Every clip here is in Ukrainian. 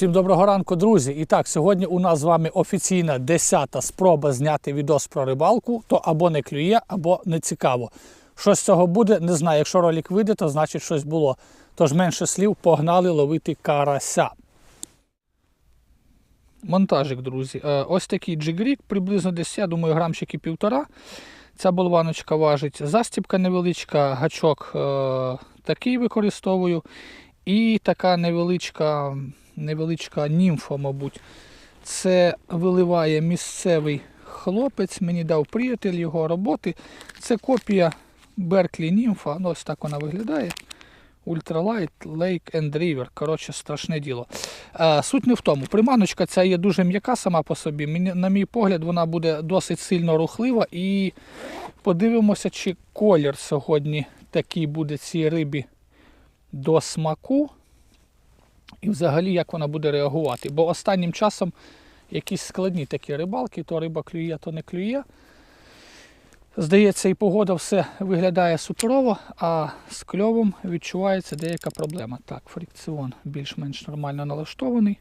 Всім доброго ранку, друзі. І так, сьогодні у нас з вами офіційна 10-та спроба зняти відос про рибалку, то або не клює, або не цікаво. Що з цього буде, не знаю. Якщо ролик вийде, то значить щось було. Тож менше слів погнали ловити карася. Монтажик, друзі. Е, Ось такий джигрік, приблизно десь, я думаю, грамчики півтора. Ця болваночка важить. Застібка невеличка, гачок е, такий використовую. І така невеличка, невеличка німфа, мабуть. Це виливає місцевий хлопець, мені дав приятель його роботи. Це копія Берклі Німфа. Ну, ось так вона виглядає. Ultralight Lake and River. Коротше, страшне діло. Е, суть не в тому. Приманочка ця є дуже м'яка сама по собі. На мій погляд, вона буде досить сильно рухлива. І подивимося, чи колір сьогодні такий буде цій рибі до смаку. І взагалі як вона буде реагувати. Бо останнім часом якісь складні такі рибалки, то риба клює, то не клює. Здається, і погода все виглядає суперово, а з кльовом відчувається деяка проблема. Так, фрикціон більш-менш нормально налаштований.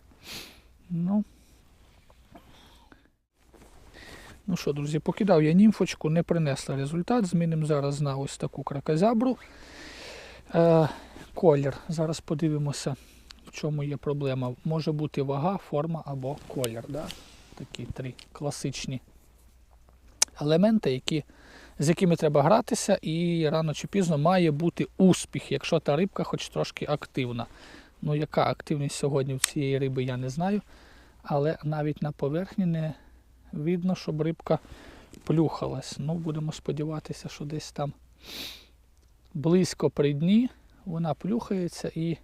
Ну, ну що, друзі, покидав я німфочку, не принесла результат. Змінимо зараз на ось таку кракозябру. Е, колір. Зараз подивимося, в чому є проблема. Може бути вага, форма або колір. Да? Такі три класичні елементи, які, з якими треба гратися, і рано чи пізно має бути успіх, якщо та рибка хоч трошки активна. Ну, яка активність сьогодні в цієї риби, я не знаю. Але навіть на поверхні не видно, щоб рибка плюхалась. Ну, будемо сподіватися, що десь там близько при дні вона плюхається і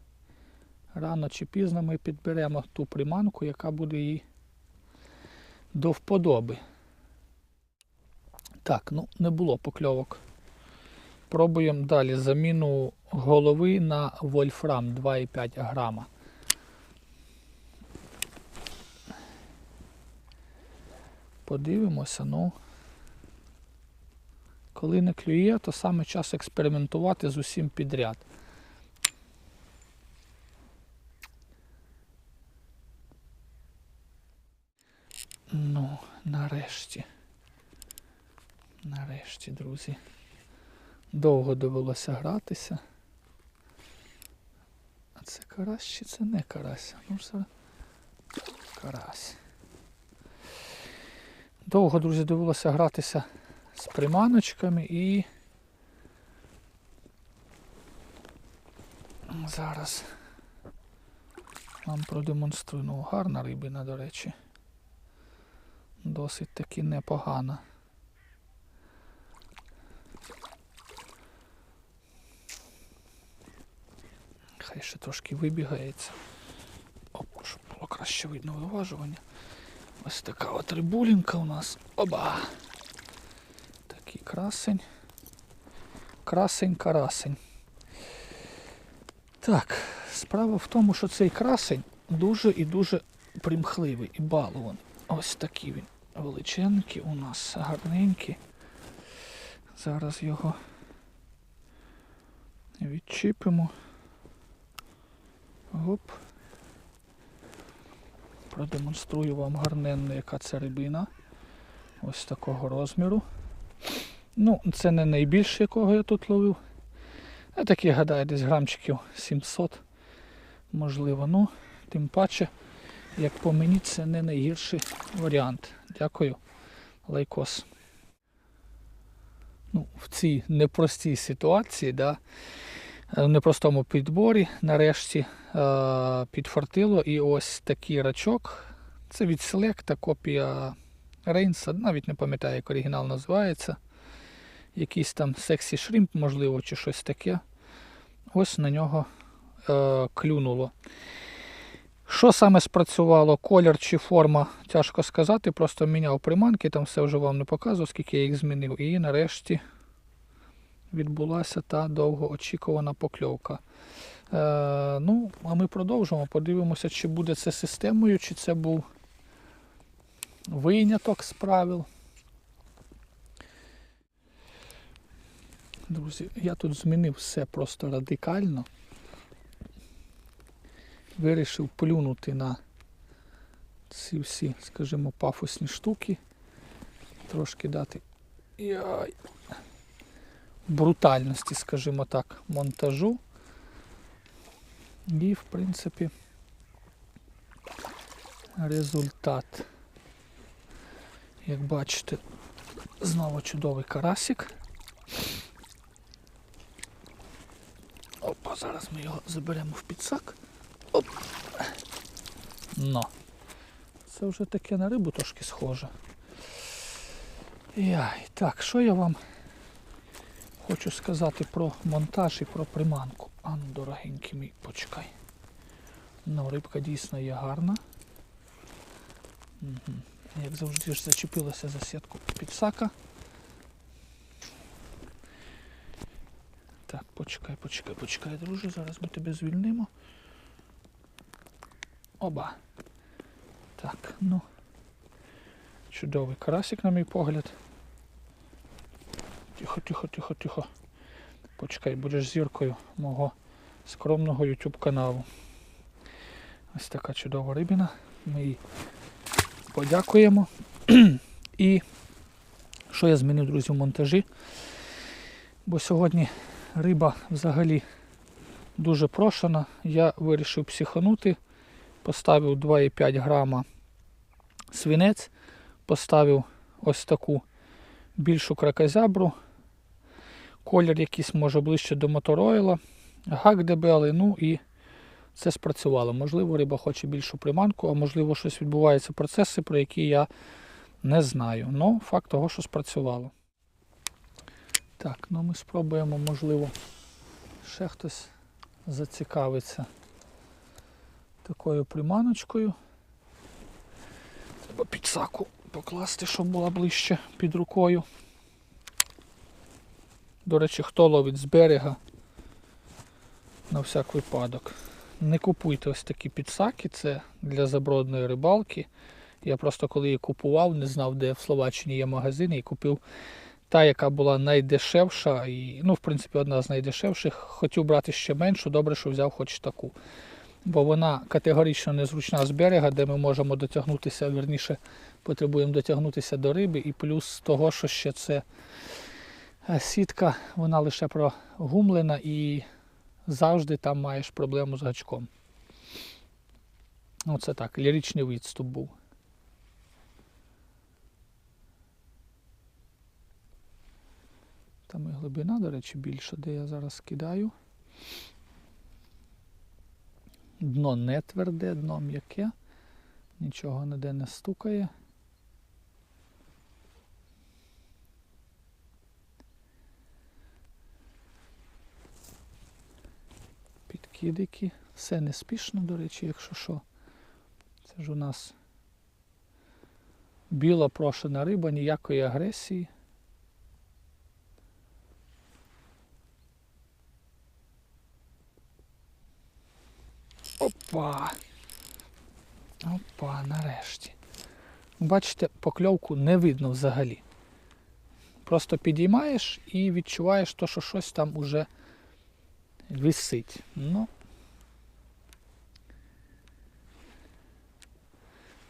рано чи пізно ми підберемо ту приманку, яка буде їй до вподоби. Так, ну не було покльовок. Пробуємо далі заміну голови на вольфрам 2,5 грама. Подивимося, ну. Коли не клює, то саме час експериментувати з усім підряд. Ну, нарешті. Нарешті, друзі. Довго довелося гратися. А це карась чи це не карась? Ну, це карась. Довго, друзі, довелося гратися з приманочками і зараз вам продемонструю. Ну, гарна рибина, до речі. Досить таки непогана. Хай ще трошки вибігається. Оп, щоб було краще видно виважування. Ось така от рибулінка у нас. Оба! Такий красень. Красень, карасень. Так, справа в тому, що цей красень дуже і дуже примхливий і балований. Ось такий він величенький у нас, гарненький. Зараз його відчіпимо. Гоп. Продемонструю вам гарненно, яка це рибина. Ось такого розміру. Ну, це не найбільше, якого я тут ловив. Я такий гадаю, десь грамчиків 700, можливо. Ну, тим паче, як по мені, це не найгірший варіант. Дякую, лайкос. Ну, В цій непростій ситуації, да, в непростому підборі, нарешті е, підфартило і ось такий рачок. Це від Selecta, копія Рейнса, навіть не пам'ятаю, як оригінал називається. Якийсь там сексі шримп, можливо, чи щось таке. Ось на нього е, клюнуло. Що саме спрацювало, колір чи форма, тяжко сказати. Просто міняв приманки, там все вже вам не показував, скільки я їх змінив. І нарешті відбулася та довгоочікувана покльовка. Е, ну, а ми продовжимо. Подивимося, чи буде це системою, чи це був виняток з правил. Друзі, я тут змінив все просто радикально. Вирішив плюнути на ці всі, скажімо, пафосні штуки. Трошки дати яй, брутальності, скажімо так, монтажу. І, в принципі, результат. Як бачите, знову чудовий карасик. Опа, зараз ми його заберемо в підсак. Оп. Но. Це вже таке на рибу трошки схоже. Яй, так, що я вам хочу сказати про монтаж і про приманку. А ну, дорогенький мій, почекай. Ну, рибка дійсно є гарна. Угу. Як завжди ж зачепилася за сітку підсака. Так, почекай, почекай, почекай, друже, зараз ми тебе звільнимо. Оба. Так, ну. Чудовий карасик, на мій погляд. Тихо, тихо, тихо, тихо. Почекай, будеш зіркою мого скромного YouTube каналу. Ось така чудова рибина. Ми їй подякуємо. І що я змінив, друзі, в монтажі? Бо сьогодні риба взагалі дуже прошена. Я вирішив психанути, поставив 2,5 грама свинець, поставив ось таку більшу кракозябру. Колір якийсь може ближче до моторойла, гак дебелий, ну і це спрацювало. Можливо, риба хоче більшу приманку, а можливо, щось відбуваються процеси, про які я не знаю. Ну, факт того, що спрацювало. Так, ну ми спробуємо, можливо, ще хтось зацікавиться такою приманочкою. Треба підсаку покласти, щоб була ближче під рукою. До речі, хто ловить з берега на всяк випадок. Не купуйте ось такі підсаки, це для забродної рибалки. Я просто коли її купував, не знав, де в Словаччині є магазини, і купив та, яка була найдешевша, і, ну, в принципі, одна з найдешевших. Хотів брати ще меншу, добре, що взяв хоч таку. Бо вона категорично незручна з берега, де ми можемо дотягнутися, верніше потребуємо дотягнутися до риби, і плюс того, що ще це е, сітка, вона лише прогумлена і завжди там маєш проблему з гачком. Оце так, ліричний відступ був. Там і глибина, до речі, більша, де я зараз кидаю. Дно не тверде, дно м'яке, нічого ніде не стукає. Підкидики. Все неспішно, до речі, якщо що. Це ж у нас біла прошена риба, ніякої агресії. Опа! Опа, нарешті. Бачите, покльовку не видно взагалі. Просто підіймаєш і відчуваєш то, що щось там уже висить. Ну,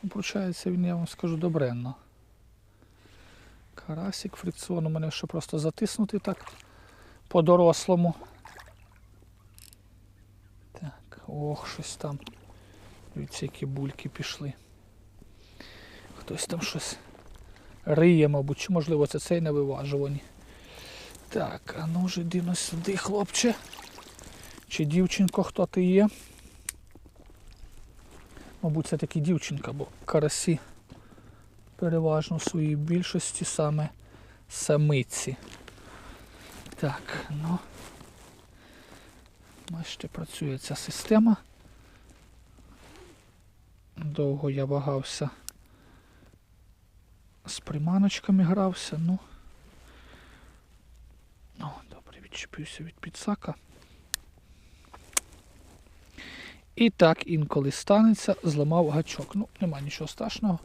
Получається, він, я вам скажу, добренно. Карасик фрикціон у мене ще просто затиснути так по-дорослому. Ох, щось там. Дивіться, які бульки пішли. Хтось там щось риє, мабуть, чи можливо це цей на виважуванні. Так, а ну ж іди на сюди, хлопче. Чи дівчинко хто ти є? Мабуть, це таки дівчинка, бо карасі переважно в своїй більшості саме самиці. Так, ну бачите, працює ця система. Довго я вагався з приманочками грався, ну. О, добре, відчепився від підсака. І так інколи станеться, зламав гачок. Ну, нема нічого страшного.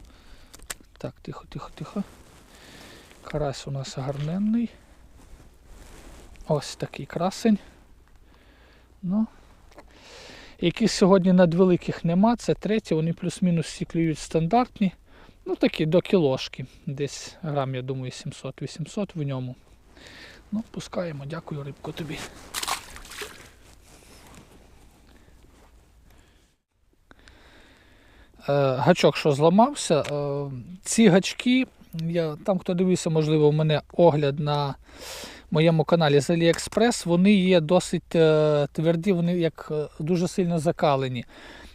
Так, тихо, тихо, тихо. Карась у нас гарненний. Ось такий красень. Ну, Яких сьогодні надвеликих нема, це треті, вони плюс-мінус всі клюють стандартні. Ну такі до кілошки. Десь грам, я думаю, 700-800 в ньому. Ну, пускаємо, дякую, рибко тобі. Е, гачок, що зламався. Е, ці гачки, я, там хто дивився, можливо, у мене огляд на моєму каналі з AliExpress, вони є досить е, тверді, вони як е, дуже сильно закалені.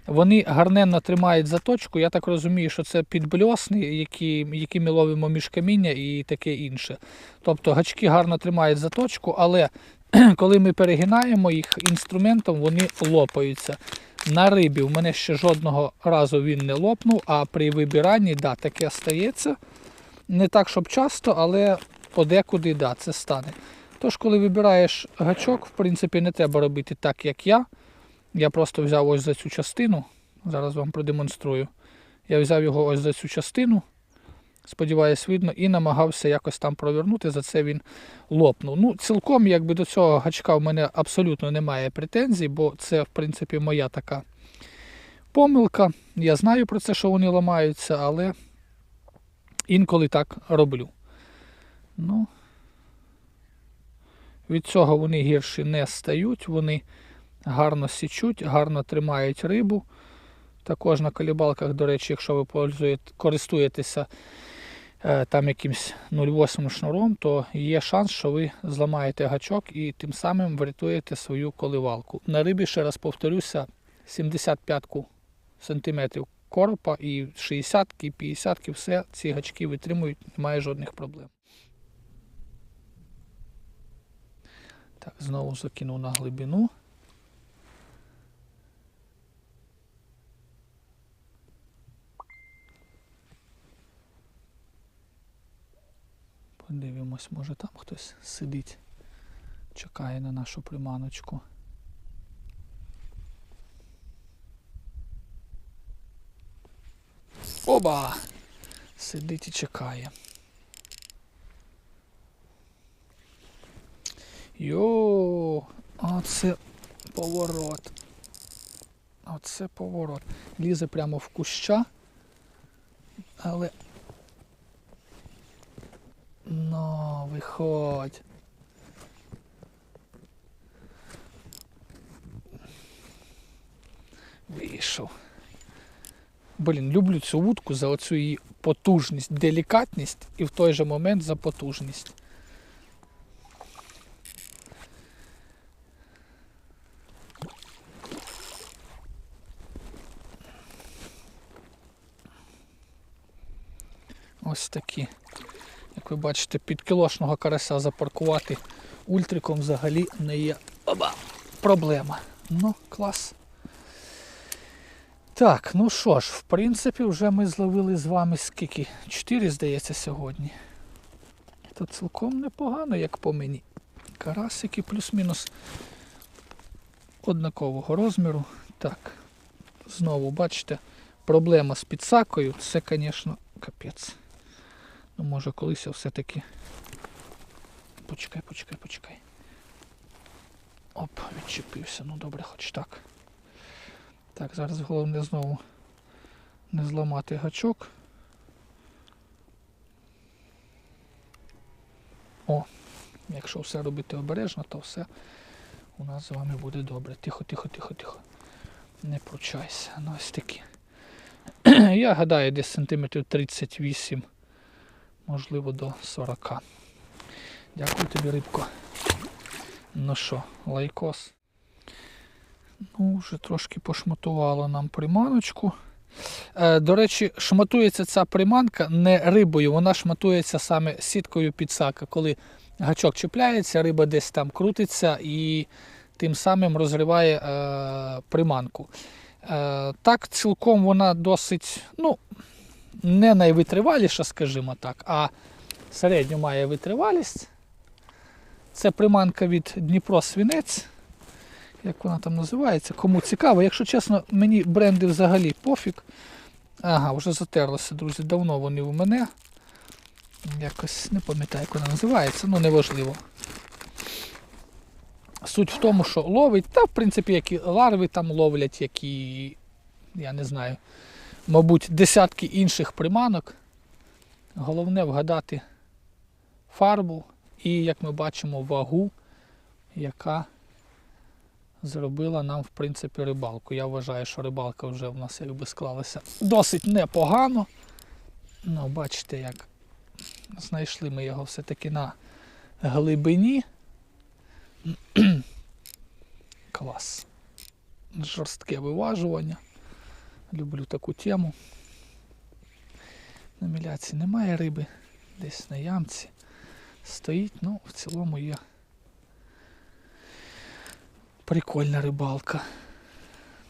Вони гарненно тримають заточку. Я так розумію, що це підбльосни, які, які ми ловимо між каміння і таке інше. Тобто гачки гарно тримають заточку, але коли ми перегинаємо їх інструментом, вони лопаються. На рибі в мене ще жодного разу він не лопнув, а при вибиранні да, таке стається. Не так, щоб часто, але подекуди да, це стане. Тож, коли вибираєш гачок, в принципі, не треба робити так, як я. Я просто взяв ось за цю частину. Зараз вам продемонструю. Я взяв його ось за цю частину, сподіваюсь, видно, і намагався якось там провернути, за це він лопнув. Ну, цілком, якби до цього гачка в мене абсолютно немає претензій, бо це, в принципі, моя така помилка. Я знаю про це, що вони ламаються, але інколи так роблю. Ну, від цього вони гірші не стають, вони гарно січуть, гарно тримають рибу. Також на колібалках, до речі, якщо ви пользуєте- користуєтеся е, там якимсь 0,8 шнуром, то є шанс, що ви зламаєте гачок і тим самим врятуєте свою коливалку. На рибі, ще раз повторюся, 75 сантиметрів коропа і 60 і 50 все ці гачки витримують, немає жодних проблем. Так, знову закинув на глибину. Подивимось, може там хтось сидить, чекає на нашу приманочку. Оба! Сидить і чекає. Йо, оце поворот. Оце поворот. Лізе прямо в куща. Але. Ну, виходь. Вийшов. Блін, люблю цю вудку за оцю її потужність, делікатність і в той же момент за потужність. Ось такі. Як ви бачите, під кілошного карася запаркувати ультриком взагалі не є оба, проблема. Ну, клас. Так, ну що ж, в принципі, вже ми зловили з вами скільки? Чотири, здається, сьогодні. То цілком непогано, як по мені. Карасики плюс-мінус однакового розміру. Так, знову бачите, проблема з підсакою, це, звісно, капець. Ну, може, колись все-таки. Почекай, почекай, почекай. Оп, відчепився. Ну добре, хоч так. Так, зараз головне знову не зламати гачок. О, якщо все робити обережно, то все у нас з вами буде добре. Тихо, тихо, тихо, тихо. Не пручайся. Ну ось такі. Я гадаю, десь сантиметрів 38 можливо до 40. Дякую тобі, рибко. Ну що, лайкос. Ну, вже трошки пошматувало нам приманочку. Е, до речі, шматується ця приманка не рибою, вона шматується саме сіткою підсака. Коли гачок чіпляється, риба десь там крутиться і тим самим розриває е, приманку. Е, так, цілком вона досить, ну, не найвитриваліша, скажімо так, а середню має витривалість. Це приманка від Дніпро Свінець. Як вона там називається? Кому цікаво, якщо чесно, мені бренди взагалі пофіг. Ага, вже затерлося, друзі. Давно вони у мене. Якось не пам'ятаю, як вона називається, ну неважливо. Суть в тому, що ловить, та в принципі, які ларви там ловлять, які, я не знаю, мабуть, десятки інших приманок. Головне вгадати фарбу і, як ми бачимо, вагу, яка зробила нам, в принципі, рибалку. Я вважаю, що рибалка вже в нас якби склалася досить непогано. Ну, бачите, як знайшли ми його все-таки на глибині. Клас. Жорстке виважування. Люблю таку тему. На міляці немає риби, десь на ямці стоїть, ну, в цілому є прикольна рибалка.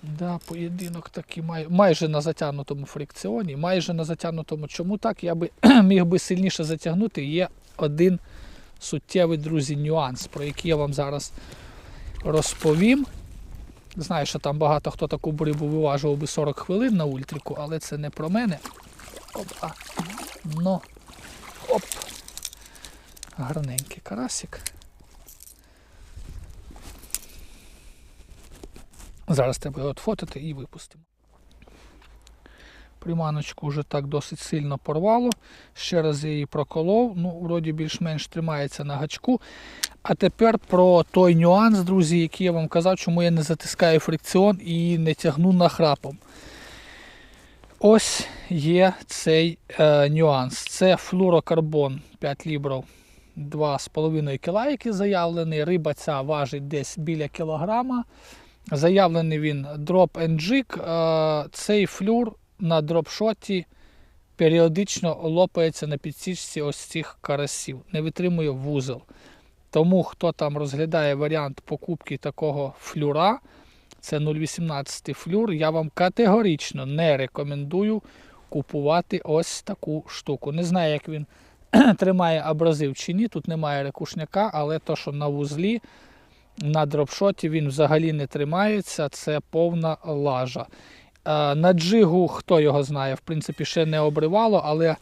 Да, поєдинок такий май... майже на затягнутому фрикціоні, майже на затягнутому. Чому так? Я би міг би сильніше затягнути. Є один суттєвий, друзі, нюанс, про який я вам зараз розповім. Знаю, що там багато хто таку рибу виважував би 40 хвилин на ультріку, але це не про мене. Опа. Ну. Оп. Гарненький карасик. Зараз треба його отфотити і випустимо. Приманочку вже так досить сильно порвало. Ще раз я її проколов. Ну, вроді більш-менш тримається на гачку. А тепер про той нюанс, друзі, який я вам казав, чому я не затискаю фрикціон і не тягну нахрапом. Ось є цей е, нюанс. Це флурокарбон 5 лібрів 2,5 кг, який заявлений. Риба ця важить десь біля кілограма. Заявлений він and Jig. Е, Цей флюр на дропшоті періодично лопається на підсічці ось цих карасів, не витримує вузол. Тому хто там розглядає варіант покупки такого флюра, це 0,18 флюр, я вам категорично не рекомендую купувати ось таку штуку. Не знаю, як він тримає абразив чи ні. Тут немає рекушняка, але то, що на вузлі, на дропшоті він взагалі не тримається, це повна лажа. На джигу, хто його знає, в принципі, ще не обривало, але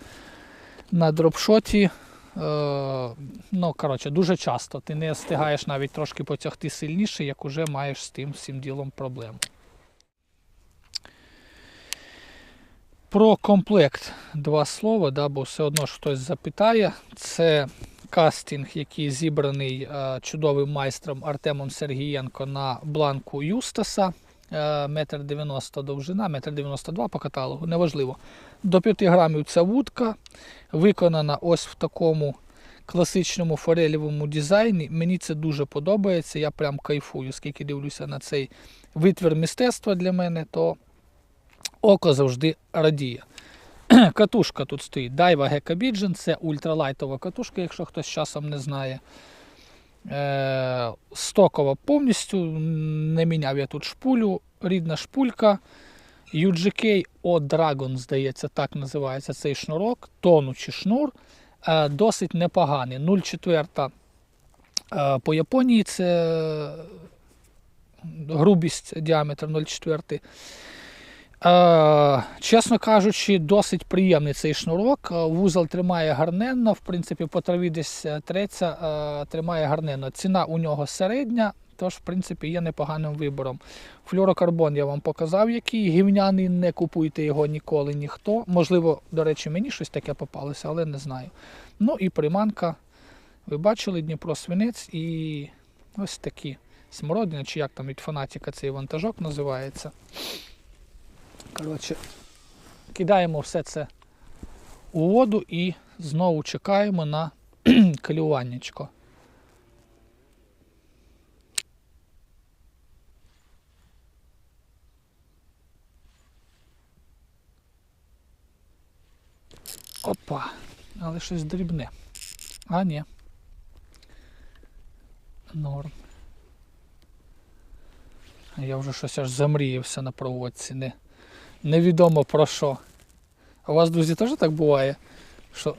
на дропшоті, ну, коротше, дуже часто ти не встигаєш навіть трошки потягти сильніше, як уже маєш з тим всім ділом проблему. Про комплект два слова, да, бо все одно ж хтось запитає. Це кастинг, який зібраний е, чудовим майстром Артемом Сергієнко на бланку Юстаса. Е, метр 90 довжина, метр 92 по каталогу, неважливо. До 5 грамів ця вудка виконана ось в такому класичному форелевому дизайні. Мені це дуже подобається. Я прям кайфую, скільки дивлюся на цей витвір мистецтва для мене, то око завжди радіє. Катушка тут стоїть Daiwa Gecko Pigeon, це ультралайтова катушка, якщо хтось часом не знає. Е, Стокова повністю, не міняв я тут шпулю, рідна шпулька. UGK O Dragon, здається, так називається цей шнурок, тонучий шнур. Е, Досить непоганий. 0,4 е, по Японії це грубість діаметр 0,4. Е, чесно кажучи, досить приємний цей шнурок. Е, Вузол тримає гарненно, в принципі, по траві десь е, треться, тримає гарненно. Ціна у нього середня, тож, в принципі, є непоганим вибором. Флюрокарбон я вам показав, який гівняний, не купуйте його ніколи ніхто. Можливо, до речі, мені щось таке попалося, але не знаю. Ну і приманка. Ви бачили Дніпро свинець і ось такі смородини, чи як там від фанатіка цей вантажок називається. Коротше, кидаємо все це у воду і знову чекаємо на клюваннячко. Опа, але щось дрібне. А, ні. Норм. Я вже щось аж замріявся на проводці. Не невідомо про що. А у вас, друзі, теж так буває, що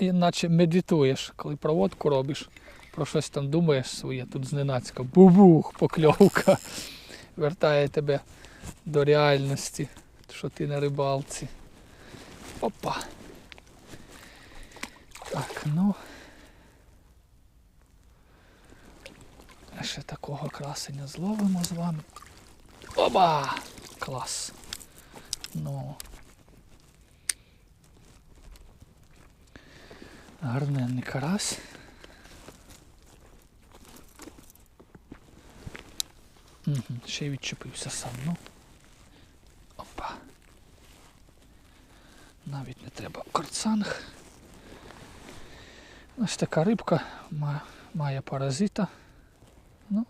іначе медитуєш, коли проводку робиш, про щось там думаєш своє, тут зненацька бубух, покльовка вертає тебе до реальності, що ти на рибалці. Опа. Так, ну. Ще такого красення зловимо з вами. Оба! Клас. Ну. Гарненний карась. Угу, ще й відчепився сам, ну. Опа. Навіть не треба корцанг. Ось така рибка має паразита. Ну,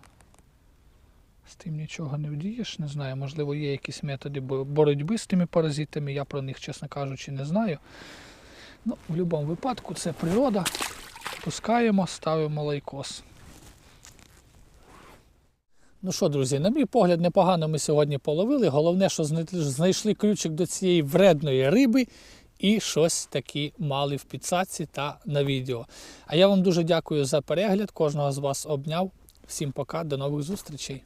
тим нічого не вдієш. Не знаю, можливо, є якісь методи боротьби з тими паразитами. Я про них, чесно кажучи, не знаю. Ну, в будь-якому випадку це природа. Пускаємо, ставимо лайкос. Ну що, друзі, на мій погляд, непогано ми сьогодні половили. Головне, що знайшли ключик до цієї вредної риби і щось таки мали в підсадці та на відео. А я вам дуже дякую за перегляд. Кожного з вас обняв. Всім пока, до нових зустрічей.